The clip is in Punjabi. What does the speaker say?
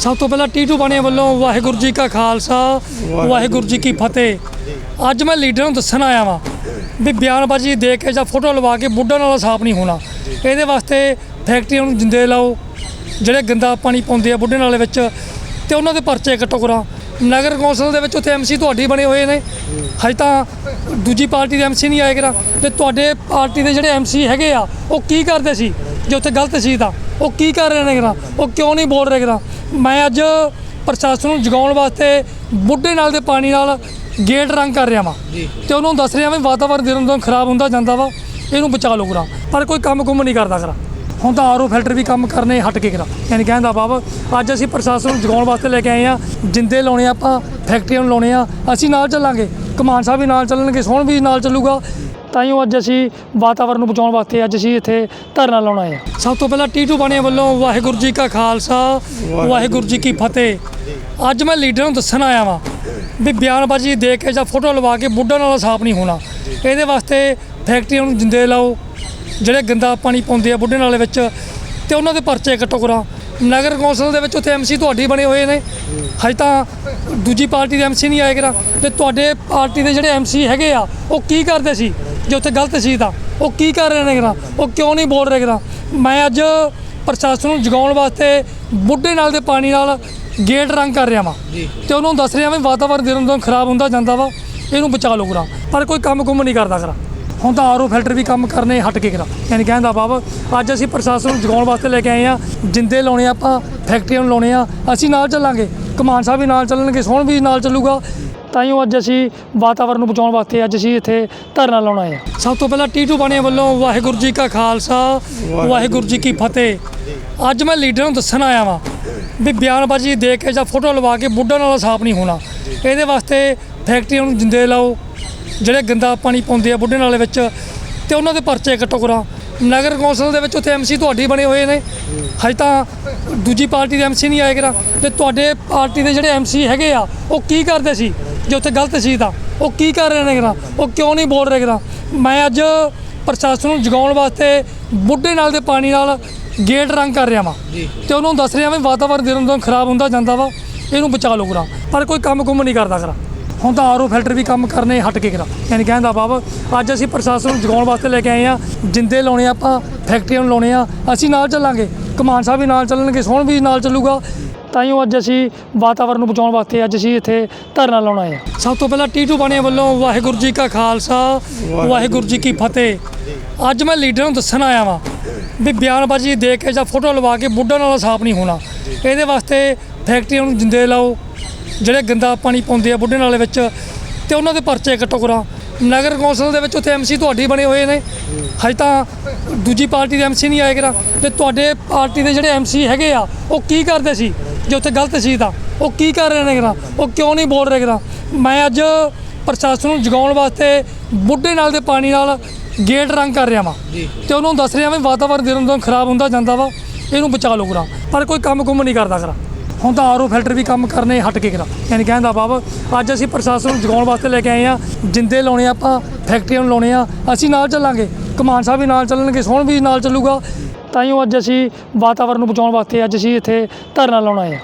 ਸਭ ਤੋਂ ਪਹਿਲਾਂ ਟੀਟੂ ਬਾਣੀਆਂ ਵੱਲੋਂ ਵਾਹਿਗੁਰੂ ਜੀ ਕਾ ਖਾਲਸਾ ਵਾਹਿਗੁਰੂ ਜੀ ਕੀ ਫਤਿਹ। ਅੱਜ ਮੈਂ ਲੀਡਰ ਨੂੰ ਦੱਸਣ ਆਇਆ ਵਾਂ ਵੀ ਬਿਆਨਬਾਜ਼ੀ ਦੇ ਕੇ ਜਾਂ ਫੋਟੋ ਲਵਾ ਕੇ ਬੁੱਢਾ ਨਾਲ ਸਾਫ਼ ਨਹੀਂ ਹੋਣਾ। ਇਹਦੇ ਵਾਸਤੇ ਫੈਕਟਰੀਆਂ ਨੂੰ ਜਿੰਦੇ ਲਾਓ ਜਿਹੜੇ ਗੰਦਾ ਪਾਣੀ ਪਾਉਂਦੇ ਆ ਬੁੱਢੇ ਨਾਲੇ ਵਿੱਚ ਤੇ ਉਹਨਾਂ ਦੇ ਪਰਚੇ ਕੱਟੋ ਕਰਾਂ। ਨਗਰ ਕੌਂਸਲ ਦੇ ਵਿੱਚ ਉੱਥੇ ਐਮਸੀ ਤੁਹਾਡੀ ਬਣੇ ਹੋਏ ਨੇ। ਹਜੇ ਤਾਂ ਦੂਜੀ ਪਾਰਟੀ ਦੇ ਐਮਸੀ ਨਹੀਂ ਆਏ ਕਰਾਂ। ਤੇ ਤੁਹਾਡੇ ਪਾਰਟੀ ਦੇ ਜਿਹੜੇ ਐਮਸੀ ਹੈਗੇ ਆ ਉਹ ਕੀ ਕਰਦੇ ਸੀ? ਜੇ ਉੱਥੇ ਗਲਤ ਸੀ ਤਾਂ? ਉਹ ਕੀ ਕਰ ਰਹੇ ਨੇ ਕਰਾਂ ਉਹ ਕਿਉਂ ਨਹੀਂ ਬੋਲ ਰਹੇ ਕਰਾਂ ਮੈਂ ਅੱਜ ਪ੍ਰਸ਼ਾਸਨ ਨੂੰ ਜਗਾਉਣ ਵਾਸਤੇ ਬੁੱਢੇ ਨਾਲ ਦੇ ਪਾਣੀ ਨਾਲ ਗੇਟ ਰੰਗ ਕਰ ਰਿਹਾ ਵਾਂ। ਤੇ ਉਹਨੂੰ ਦੱਸ ਰਿਹਾ ਵੀ ਵਾਤਾਵਰਨ ਦਿਨੋਂ ਦਿਨ ਖਰਾਬ ਹੁੰਦਾ ਜਾਂਦਾ ਵਾ ਇਹਨੂੰ ਬਚਾ ਲਓ ਕਰਾਂ ਪਰ ਕੋਈ ਕੰਮ ਕੁੰਮ ਨਹੀਂ ਕਰਦਾ ਕਰਾਂ ਹੁਣ ਤਾਂ ਆਰਓ ਫਿਲਟਰ ਵੀ ਕੰਮ ਕਰਨੇ ਹਟ ਕੇ ਕਰਾ ਯਾਨੀ ਕਹਿੰਦਾ ਬਾਬਾ ਅੱਜ ਅਸੀਂ ਪ੍ਰਸ਼ਾਸਨ ਨੂੰ ਜਗਾਉਣ ਵਾਸਤੇ ਲੈ ਕੇ ਆਏ ਆ ਜਿੰਦੇ ਲਾਉਣੇ ਆਪਾਂ ਫੈਕਟਰੀਆਂ ਨੂੰ ਲਾਉਣੇ ਆ ਅਸੀਂ ਨਾਲ ਚੱਲਾਂਗੇ। ਕਮਾਨ ਸਾਹਿਬ ਵੀ ਨਾਲ ਚੱਲਣਗੇ ਸੋਹਣ ਵੀ ਨਾਲ ਚੱਲੂਗਾ। ਤਾਂ ਹੀ ਅੱਜ ਅਸੀਂ ਵਾਤਾਵਰਨ ਨੂੰ ਬਚਾਉਣ ਵਾਸਤੇ ਅੱਜ ਅਸੀਂ ਇੱਥੇ ਧਰਨਾ ਲਾਉਣਾ ਹੈ। ਸਭ ਤੋਂ ਪਹਿਲਾਂ ਟੀਟੂ ਬਾਣੀਆਂ ਵੱਲੋਂ ਵਾਹਿਗੁਰੂ ਜੀ ਕਾ ਖਾਲਸਾ ਵਾਹਿਗੁਰੂ ਜੀ ਕੀ ਫਤਿਹ। ਅੱਜ ਮੈਂ ਲੀਡਰ ਨੂੰ ਦੱਸਣ ਆਇਆ ਵਾਂ ਵੀ ਬਿਆਨਬਾਜ਼ੀ ਦੇ ਕੇ ਜਾਂ ਫੋਟੋ ਲਵਾ ਕੇ ਬੁੱਢਾ ਨਾਲ ਸਾਫ਼ ਨਹੀਂ ਹੋਣਾ। ਇਹਦੇ ਵਾਸਤੇ ਫੈਕਟਰੀਆਂ ਨੂੰ ਜਿੰਦੇ ਲਾਓ ਜਿਹੜੇ ਗੰਦਾ ਪਾਣੀ ਪਾਉਂਦੇ ਆ ਬੁੱਢੇ ਨਾਲੇ ਵਿੱਚ ਤੇ ਉਹਨਾਂ ਦੇ ਪਰਚੇ ਕੱਟੋ ਕਰਾਂ। ਨਗਰ ਕੌਂਸਲ ਦੇ ਵਿੱਚ ਉੱਥੇ ਐਮਸੀ ਤੁਹਾਡੀ ਬਣੇ ਹੋਏ ਨੇ। ਹਜੇ ਤਾਂ ਦੂਜੀ ਪਾਰਟੀ ਦੇ ਐਮਸੀ ਨਹੀਂ ਆਏ ਕਰਾਂ। ਤੇ ਤੁਹਾਡੇ ਪਾਰਟੀ ਦੇ ਜਿਹੜੇ ਐਮਸੀ ਹੈਗੇ ਆ ਉਹ ਕੀ ਕਰਦੇ ਸੀ? ਜੇ ਉੱਥੇ ਗਲਤ ਸੀ ਤਾਂ ਉਹ ਕੀ ਕਰ ਰਹੇ ਨੇ ਕਰਾਂ ਉਹ ਕਿਉਂ ਨਹੀਂ ਬੋਲ ਰਹੇ ਕਰਾਂ ਮੈਂ ਅੱਜ ਪ੍ਰਸ਼ਾਸਨ ਨੂੰ ਜਗਾਉਣ ਵਾਸਤੇ ਬੁੱਢੇ ਨਾਲ ਦੇ ਪਾਣੀ ਨਾਲ ਗੇਟ ਰੰਗ ਕਰ ਰਿਹਾ ਵਾਂ। ਤੇ ਉਹਨੂੰ ਦੱਸ ਰਿਹਾ ਵੀ ਵਾਤਾਵਰਨ ਦਿਨੋਂ ਦਿਨ ਖਰਾਬ ਹੁੰਦਾ ਜਾਂਦਾ ਵਾ ਇਹਨੂੰ ਬਚਾ ਲਓ ਕਰਾਂ ਪਰ ਕੋਈ ਕੰਮ ਕੁੰਮ ਨਹੀਂ ਕਰਦਾ ਕਰਾਂ ਹੁਣ ਤਾਂ ਆਰਓ ਫਿਲਟਰ ਵੀ ਕੰਮ ਕਰਨੇ ਹਟ ਕੇ ਕਰਾ ਯਾਨੀ ਕਹਿੰਦਾ ਬਾਬਾ ਅੱਜ ਅਸੀਂ ਪ੍ਰਸ਼ਾਸਨ ਨੂੰ ਜਗਾਉਣ ਵਾਸਤੇ ਲੈ ਕੇ ਆਏ ਆ ਜਿੰਦੇ ਲਾਉਣੇ ਆਪਾਂ ਫੈਕਟਰੀਆਂ ਨੂੰ ਲਾਉਣੇ ਆ ਅਸੀਂ ਨਾਲ ਚੱਲਾਂਗੇ। ਕਮਾਨ ਸਾਹਿਬ ਵੀ ਨਾਲ ਚੱਲਣਗੇ ਸੋਹਣ ਵੀ ਨਾਲ ਚੱਲੂਗਾ। ਤਾਂ ਹੀ ਅੱਜ ਅਸੀਂ ਵਾਤਾਵਰਨ ਨੂੰ ਬਚਾਉਣ ਵਾਸਤੇ ਅੱਜ ਅਸੀਂ ਇੱਥੇ ਧਰਨਾ ਲਾਉਣਾ ਹੈ। ਸਭ ਤੋਂ ਪਹਿਲਾਂ ਟੀਟੂ ਬਾਣੀਆਂ ਵੱਲੋਂ ਵਾਹਿਗੁਰੂ ਜੀ ਕਾ ਖਾਲਸਾ ਵਾਹਿਗੁਰੂ ਜੀ ਕੀ ਫਤਿਹ। ਅੱਜ ਮੈਂ ਲੀਡਰ ਨੂੰ ਦੱਸਣ ਆਇਆ ਵਾਂ ਵੀ ਬਿਆਨਬਾਜ਼ੀ ਦੇ ਕੇ ਜਾਂ ਫੋਟੋ ਲਵਾ ਕੇ ਬੁੱਢਾ ਨਾਲ ਸਾਫ਼ ਨਹੀਂ ਹੋਣਾ। ਇਹਦੇ ਵਾਸਤੇ ਫੈਕਟਰੀਆਂ ਨੂੰ ਜਿੰਦੇ ਲਾਓ ਜਿਹੜੇ ਗੰਦਾ ਪਾਣੀ ਪਾਉਂਦੇ ਆ ਬੁੱਢੇ ਨਾਲੇ ਵਿੱਚ ਤੇ ਉਹਨਾਂ ਦੇ ਪਰਚੇ ਕੱਟੋ ਕਰਾਂ। ਨਗਰ ਕੌਂਸਲ ਦੇ ਵਿੱਚ ਉੱਥੇ ਐਮਸੀ ਤੁਹਾਡੀ ਬਣੇ ਹੋਏ ਨੇ। ਹਜੇ ਤਾਂ ਦੂਜੀ ਪਾਰਟੀ ਦੇ ਐਮਸੀ ਨਹੀਂ ਆਏ ਕਰਾਂ। ਤੇ ਤੁਹਾਡੇ ਪਾਰਟੀ ਦੇ ਜਿਹੜੇ ਐਮਸੀ ਹੈਗੇ ਆ ਉਹ ਕੀ ਕਰਦੇ ਸੀ? ਜੇ ਉੱਥੇ ਗਲਤ ਸੀ ਤਾਂ ਉਹ ਕੀ ਕਰ ਰਹੇ ਨੇ ਕਰਾਂ ਉਹ ਕਿਉਂ ਨਹੀਂ ਬੋਲ ਰਹੇ ਕਰਾਂ ਮੈਂ ਅੱਜ ਪ੍ਰਸ਼ਾਸਨ ਨੂੰ ਜਗਾਉਣ ਵਾਸਤੇ ਬੁੱਢੇ ਨਾਲ ਦੇ ਪਾਣੀ ਨਾਲ ਗੇਟ ਰੰਗ ਕਰ ਰਿਹਾ ਵਾਂ। ਤੇ ਉਹਨੂੰ ਦੱਸ ਰਿਹਾ ਵੀ ਵਾਤਾਵਰਨ ਦਿਨੋਂ ਦਿਨ ਖਰਾਬ ਹੁੰਦਾ ਜਾਂਦਾ ਵਾ ਇਹਨੂੰ ਬਚਾ ਲਓ ਕਰਾਂ ਪਰ ਕੋਈ ਕੰਮ ਕੁੰਮ ਨਹੀਂ ਕਰਦਾ ਕਰਾਂ ਹੁਣ ਤਾਂ ਆਰਓ ਫਿਲਟਰ ਵੀ ਕੰਮ ਕਰਨੇ ਹਟ ਕੇ ਕਰਾ ਯਾਨੀ ਕਹਿੰਦਾ ਬਾਬਾ ਅੱਜ ਅਸੀਂ ਪ੍ਰਸ਼ਾਸਨ ਨੂੰ ਜਗਾਉਣ ਵਾਸਤੇ ਲੈ ਕੇ ਆਏ ਆ ਜਿੰਦੇ ਲਾਉਣੇ ਆਪਾਂ ਫੈਕਟਰੀਆਂ ਨੂੰ ਲਾਉਣੇ ਆ ਅਸੀਂ ਨਾਲ ਚੱਲਾਂਗੇ। ਕਮਾਨ ਸਾਹਿਬ ਵੀ ਨਾਲ ਚੱਲਣਗੇ ਸੋਹਣ ਵੀ ਨਾਲ ਚੱਲੂਗਾ। ਤਾਂ ਹੀ ਉਹ ਅੱਜ ਅਸੀਂ ਵਾਤਾਵਰਨ ਨੂੰ ਬਚਾਉਣ ਵਾਸਤੇ ਅੱਜ ਅਸੀਂ ਇੱਥੇ ਧਰਨਾ ਲਾਉਣਾ ਹੈ। ਸਭ ਤੋਂ ਪਹਿਲਾਂ ਟੀਟੂ ਬਾਣੀਆਂ ਵੱਲੋਂ ਵਾਹਿਗੁਰੂ ਜੀ ਕਾ ਖਾਲਸਾ, ਵਾਹਿਗੁਰੂ ਜੀ ਕੀ ਫਤਿਹ। ਅੱਜ ਮੈਂ ਲੀਡਰ ਨੂੰ ਦੱਸਣ ਆਇਆ ਵਾਂ ਵੀ ਬਿਆਨਬਾਜ਼ੀ ਦੇ ਕੇ ਜਾਂ ਫੋਟੋ ਲਵਾ ਕੇ ਬੁੱਢਾ ਨਾਲ ਸਾਫ਼ ਨਹੀਂ ਹੋਣਾ। ਇਹਦੇ ਵਾਸਤੇ ਫੈਕਟਰੀਆਂ ਨੂੰ ਜਿੰਦੇ ਲਾਓ, ਜਿਹੜੇ ਗੰਦਾ ਪਾਣੀ ਪਾਉਂਦੇ ਆ ਬੁੱਢੇ ਨਾਲੇ ਵਿੱਚ, ਤੇ ਉਹਨਾਂ ਦੇ ਪਰਚੇ ਕੱਟੋ ਕਰਾਂ। ਨਗਰ ਕੌਂਸਲ ਦੇ ਵਿੱਚ ਉੱਥੇ ਐਮਸੀ ਤੁਹਾਡੀ ਬਣੇ ਹੋਏ ਨੇ। ਹਜੇ ਤਾਂ ਦੂਜੀ ਪਾਰਟੀ ਦੇ ਐਮਸੀ ਨਹੀਂ ਆਏ ਕਰਾਂ। ਤੇ ਤੁਹਾਡੇ ਪਾਰਟੀ ਦੇ ਜਿਹੜੇ ਐਮਸੀ ਹੈਗੇ ਆ, ਉਹ ਕੀ ਕਰਦੇ ਸੀ? ਜੇ ਉੱਥੇ ਗਲਤ ਸੀ ਤਾਂ ਉਹ ਕੀ ਕਰ ਰਹੇ ਨੇ ਕਰਾਂ ਉਹ ਕਿਉਂ ਨਹੀਂ ਬੋਲ ਰਹੇ ਕਰਾਂ ਮੈਂ ਅੱਜ ਪ੍ਰਸ਼ਾਸਨ ਨੂੰ ਜਗਾਉਣ ਵਾਸਤੇ ਬੁੱਢੇ ਨਾਲ ਦੇ ਪਾਣੀ ਨਾਲ ਗੇਟ ਰੰਗ ਕਰ ਰਿਹਾ ਵਾਂ। ਤੇ ਉਹਨੂੰ ਦੱਸ ਰਿਹਾ ਵੀ ਵਾਤਾਵਰਨ ਦਿਨੋਂ ਦਿਨ ਖਰਾਬ ਹੁੰਦਾ ਜਾਂਦਾ ਵਾ ਇਹਨੂੰ ਬਚਾ ਲਓ ਕਰਾਂ ਪਰ ਕੋਈ ਕੰਮ ਕੁੰਮ ਨਹੀਂ ਕਰਦਾ ਕਰਾਂ ਹੁਣ ਤਾਂ ਆਰਓ ਫਿਲਟਰ ਵੀ ਕੰਮ ਕਰਨੇ ਹਟ ਕੇ ਕਰਾ ਯਾਨੀ ਕਹਿੰਦਾ ਬਾਬਾ ਅੱਜ ਅਸੀਂ ਪ੍ਰਸ਼ਾਸਨ ਨੂੰ ਜਗਾਉਣ ਵਾਸਤੇ ਲੈ ਕੇ ਆਏ ਆ ਜਿੰਦੇ ਲਾਉਣੇ ਆ ਆਪਾਂ ਫੈਕਟਰੀਆਂ ਨੂੰ ਲਾਉਣੇ ਆ ਅਸੀਂ ਨਾਲ ਚੱਲਾਂਗੇ। ਕਮਾਨ ਸਾਹਿਬ ਵੀ ਨਾਲ ਚੱਲਣਗੇ ਸੋਹਣ ਵੀ ਨਾਲ ਚੱਲੂਗਾ। ਤਾਂ ਹੀ ਉਹ ਅੱਜ ਅਸੀਂ ਵਾਤਾਵਰਨ ਨੂੰ ਬਚਾਉਣ ਵਾਸਤੇ ਅੱਜ ਅਸੀਂ ਇੱਥੇ ਧਰਨਾ ਲਾਉਣਾ ਹੈ।